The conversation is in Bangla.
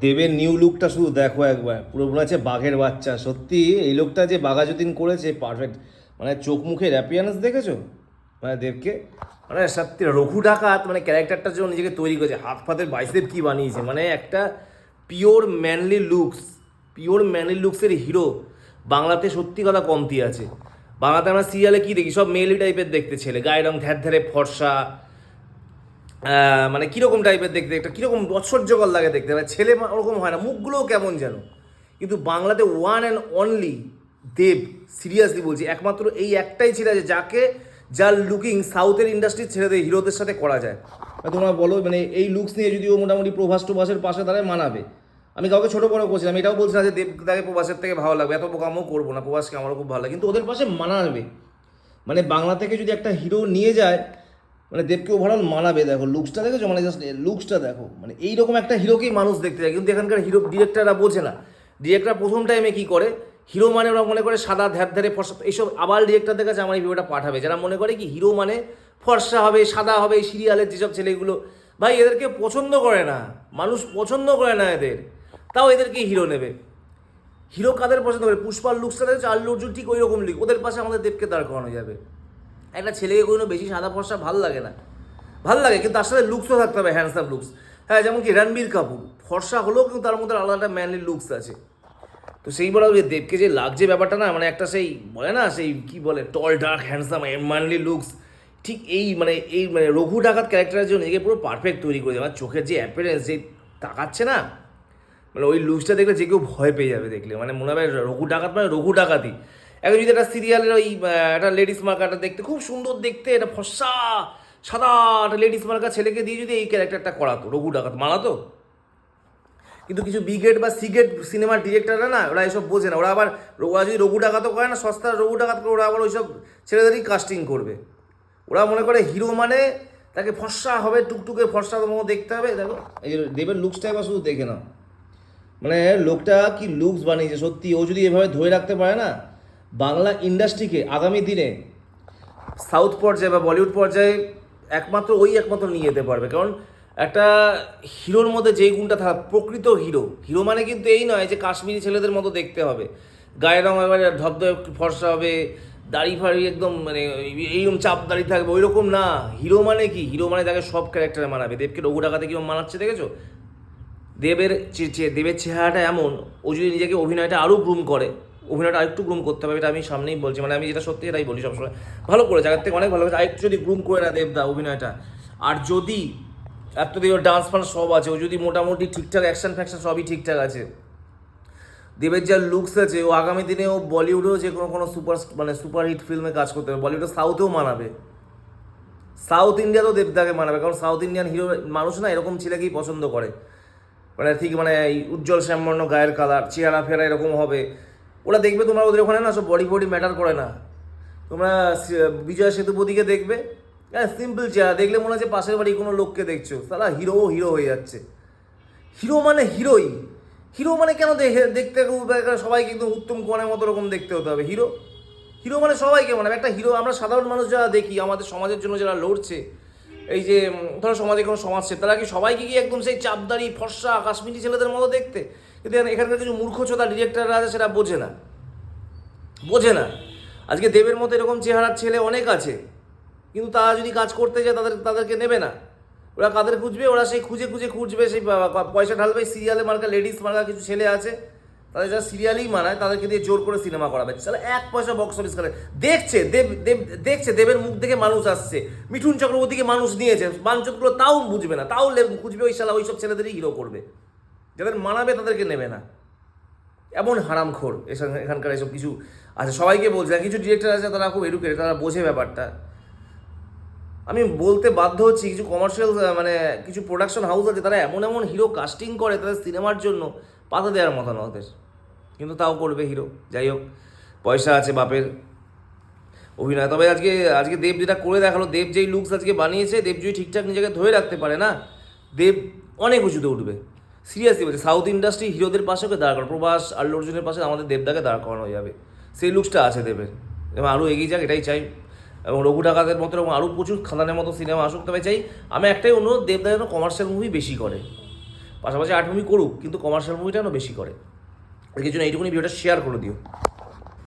দেবের নিউ লুকটা শুধু দেখো একবার। পুরো মনে হচ্ছে বাঘের বাচ্চা। সত্যি, এই লোকটা যে বাঘাযতীন করেছে পারফেক্ট মানে চোখ মুখের অ্যাপিয়ারেন্স দেখেছ? মানে দেবকে? মানে সত্যি, রঘু ডাকাত মানে ক্যারেক্টারটার জন্য নিজেকে তৈরি করেছে। হাত ফাতের বাইসেপ কী বানিয়েছে? মানে একটা pure manly looks pure manly লুকসের hero বাংলাতে সত্যি কথা কমতি আছে। বাংলাতে আমরা সিরিয়ালে কী দেখি? সব মেলি টাইপের দেখতে ছেলে। গায়ের রং ধ্যার ধ্যারে ফর্সা মানে কীরকম টাইপের দেখতে, একটা কীরকম ঐশ্বর্যকর লাগে দেখতে? মানে ছেলে ওরকম হয় না। মুখগুলোও কেমন যেন? কিন্তু বাংলাতে one and only Dev seriously বলছি, একমাত্র এই একটাই ছিল যে যাকে, যার লুকিং সাউথের ইন্ডাস্ট্রির ছেলেদের হিরোদের সাথে করা যায়। তোমরা বলো মানে এই লুকস নিয়ে যদি ও মোটামুটি প্রভাস টোভাসের পাশে দাঁড়ায়, মানাবে? আমি কাউকে ছোটো বড় করছিলাম এটাও বলছি না যে দেবদাকে প্রভাসের থেকে ভালো লাগবে, এত বোকামও করব না, প্রভাসকে আমারও খুব ভালো লাগে। কিন্তু ওদের পাশে মানাবে। মানে বাংলা থেকে যদি একটা হিরো নিয়ে যায় মানে দেবকে ওভারঅল মানাবে, দেখো লুকসটা দেখেছ? মানে জাস্ট লুকসটা দেখো। মানে এইরকম একটা হিরোকেই মানুষ দেখতে যায় কিন্তু এখানকার হিরো ডিরেক্টররা বোঝে না। ডিরেক্টর প্রথম টাইমে কী করে? হিরো মানে ওরা মনে করে সাদা ধ্যার ধ্যারে ফর্সা, এইসব আবার ডিরেক্টরদের কাছে আমার এই ভিডিওটা পাঠাবে। যারা মনে করে কি হিরো মানে ফর্সা হবে, সাদা হবে, সিরিয়ালের যেসব ছেলেগুলো, ভাই, এদেরকে পছন্দ করে না। মানুষ পছন্দ করে না এদের। তাও এদেরকে হিরো নেবে। হিরো কাদের পছন্দ করে? পুষ্পার লুকসটা দেখছে? আল্লু অর্জুন ঠিক ওই রকম লিখ ওদের পাশে আমাদের দেবকে দাঁড় করানো যাবে। একটা ছেলেকে কোনো বেশি সাদা ফর্সা ভালো লাগে না। ভালো লাগে, কিন্তু তার সাথে লুকসও থাকতে হবে হ্যান্ডসাম লুকস হ্যাঁ যেমন কি রণবীর কাপুর। ফর্সা হলেও কিন্তু তার মধ্যে আলাদা একটা ম্যানলি লুকস আছে। তো সেই বলা যে দেবকে যে লাগছে ব্যাপারটা না মানে একটা সেই বলে না, সেই কি বলে tall dark handsome manly looks ঠিক এই মানে এই মানে রঘু ডাকাত ক্যারেক্টারের জন্য নিজেকে পুরো পারফেক্ট তৈরি করে আমার চোখের যে অ্যাপিয়ারেন্স যে তাকাচ্ছে না মানে ওই লুকসটা দেখলে যে কেউ ভয় পেয়ে যাবে দেখলে। মানে মনে হবে রঘু ডাকাত মানে রঘু ডাকাতি। এখন যদি একটা সিরিয়ালের ওই একটা লেডিস মার্কাটা দেখতে, খুব সুন্দর দেখতে এটা ফর্সা সাদা একটা লেডিস মার্কা ছেলেকে দিয়ে যদি এই ক্যারেক্টারটা করাতো, রঘু ডাকাত মানাতো কিন্তু কিছু বিগেট বা সিগেট সিনেমার ডিরেক্টররা না, ওরা এসব বোঝে না। ওরা আবার ওরা যদি রঘু ডাকাতও করে না, সস্তা রঘু ডাকাত করে, ওরা আবার ওইসব ছেলেদেরই কাস্টিং করবে। ওরা মনে করে হিরো মানে তাকে ফর্সা হবে, টুকটুকে ফর্সা তোমাকে দেখতে হবে, দেখো। এই যে দেবের লুকসটা একবার শুধু দেখে নাও। মানে লোকটা কি লুকস বানিয়েছে, সত্যি? ও যদি এভাবে ধরে রাখতে পারে না বাংলা ইন্ডাস্ট্রিকে আগামী দিনে সাউথ পর্যায়ে বা বলিউড পর্যায়ে একমাত্র ওই একমাত্র নিয়ে যেতে পারবে। কারণ একটা হিরোর মধ্যে যেই গুণটা থাকা, প্রকৃত হিরো। হিরো মানে কিন্তু এই নয় যে কাশ্মীরি ছেলেদের মতো দেখতে হবে। গায়ের রং এবারে ধবধবে ফর্সা হবে, দাড়ি ফাড়ি একদম মানে এইরকম চাপ দাড়ি থাকবে ওই রকম না। হিরো মানে কি? হিরো মানে তাকে সব ক্যারেক্টারে মানাবে। দেবকে রঘু ডাকাতে কীরকম মানাচ্ছে দেখেছ? দেবের দেবের চেহারাটা এমন, ও যদি নিজেকে অভিনয়টা আরও গ্রুম করে অভিনয়টা আরেকটু গ্রুম করতে হবে, এটা আমি সামনেই বলছি মানে আমি যেটা সত্যি এটাই বলি সবসময়। ভালো করে জায়গার থেকে অনেক ভালো করেছে। আরেকটু যদি গ্রুম করে না দেবদা অভিনয়টা, আর যদি এত দিয়ে ডান্স ফান্স সব আছে, ও যদি মোটামুটি ঠিকঠাক অ্যাকশন ফ্যাকশন সবই ঠিকঠাক আছে, দেবের যা লুকস আছে, ও আগামী দিনে ও বলিউডেও যে কোনো কোনো সুপার মানে সুপার হিট ফিল্মে কাজ করতে হবে বলিউডে সাউথেও মানাবে। সাউথ ইন্ডিয়াতেও দেবদাকে মানাবে, কারণ সাউথ ইন্ডিয়ান হিরো মানুষ না এরকম ছেলেকেই পছন্দ করে। মানে ঠিক মানে উজ্জ্বল শ্যামবর্ণ গায়ের কালার চেহারা ফেরা এরকম হবে। ওরা দেখবে তোমরা ওদের ওখানে না, সব বডি ফডি ম্যাটার করে না। তোমরা বিজয় সেতুপতিকে দেখবে। হ্যাঁ সিম্পল চেহারা, দেখলে মনে হচ্ছে পাশের বাড়ি কোনো লোককে দেখছ। তারা হিরো হিরো হয়ে যাচ্ছে। হিরো মানে হিরোই হিরো মানে কেন দেখে দেখতে সবাই কিন্তু উত্তম কুমারের মতো রকম দেখতে হতে হবে। হিরো হিরো মানে সবাইকে মানে একটা হিরো আমরা সাধারণ মানুষ যারা দেখি, আমাদের সমাজের জন্য যারা লড়ছে, এই যে, ধরো সমাজে কোনো সমাজ সে, তারা কি সবাইকে কি একদম সেই চাপদারি ফর্সা, কাশ্মীরি ছেলেদের মতো দেখতে? কিন্তু এখানে- এখানকার কিছু মূর্খচোদা ডিরেক্টররা আছে, সেটা বোঝে না। বোঝে না। আজকে দেবের মতো এরকম চেহারার ছেলে অনেক আছে, কিন্তু তারা যদি কাজ করতে যায়, তাদের তাদেরকে নেবে না। ওরা কাদের খুঁজবে? ওরা সেই খুঁজে খুঁজে খুঁজবে, সেই পয়সা ঢালবে সিরিয়ালে মার্কা লেডিস মার্কা কিছু ছেলে আছে, তাদের যারা সিরিয়ালই মানায়, তাদেরকে দিয়ে জোর করে সিনেমা করাবে। তাহলে এক পয়সা বক্স অফিস করে। দেখছে, দেব দেব দেখছে, দেবের মুখ থেকে মানুষ আসছে। মিঠুন চক্রবর্তীকে মানুষ নিয়েছে। বাঞ্চতগুলো তাও বুঝবে না। তাও খুঁজবে ওই শালা, ওইসব ছেলেদেরই হিরো করবে। যাদের মানাবে তাদেরকে নেবে না। এমন হারামখোর এখানকার এসব কিছু আছে। সবাইকে বলছে আর কিছু ডিরেক্টর আছে, তারা খুব এডুকেটেড তারা বোঝে ব্যাপারটা। আমি বলতে বাধ্য হচ্ছি, কিছু কমার্শিয়াল মানে কিছু প্রোডাকশন হাউস আছে, তারা এমন এমন হিরো কাস্টিং করে তাদের সিনেমার জন্য পাতা দেওয়ার মতো না ওদের। কিন্তু তাও করবে হিরো যাই হোক, পয়সা আছে বাপের অভিনয়। তবে আজকে আজকে দেব যেটা করে দেখাল, দেব যেই লুকস আজকে বানিয়েছে, দেব যদি ঠিকঠাক নিজেকে ধরে রাখতে পারে না, দেব অনেক উঁচুতে উঠবে। সিরিয়াসলি বলছে সাউথ ইন্ডাস্ট্রি হিরোদের পাশে ওকে দাঁড় করানো, প্রভাস আল্লু অর্জুনের পাশে আমাদের দেবদাকে দাঁড় করানো যাবে। সেই লুকসটা আছে দেবের। এবং আরও এগিয়ে যাক, এটাই চাই। এবং রঘু ডাকাতের মতো এবং আরও প্রচুর খাদানের মতো সিনেমা আসুক, তবে চাই, আমি একটাই অনুরোধ, দেবদা যেন কমার্শিয়াল মুভি বেশি করে। পাশাপাশি আর্ট মুভি করুক, কিন্তু কমার্শিয়াল মুভিটা যেন বেশি করে। এর জন্য এইটুকুনি ভিডিওটা শেয়ার করে দিও।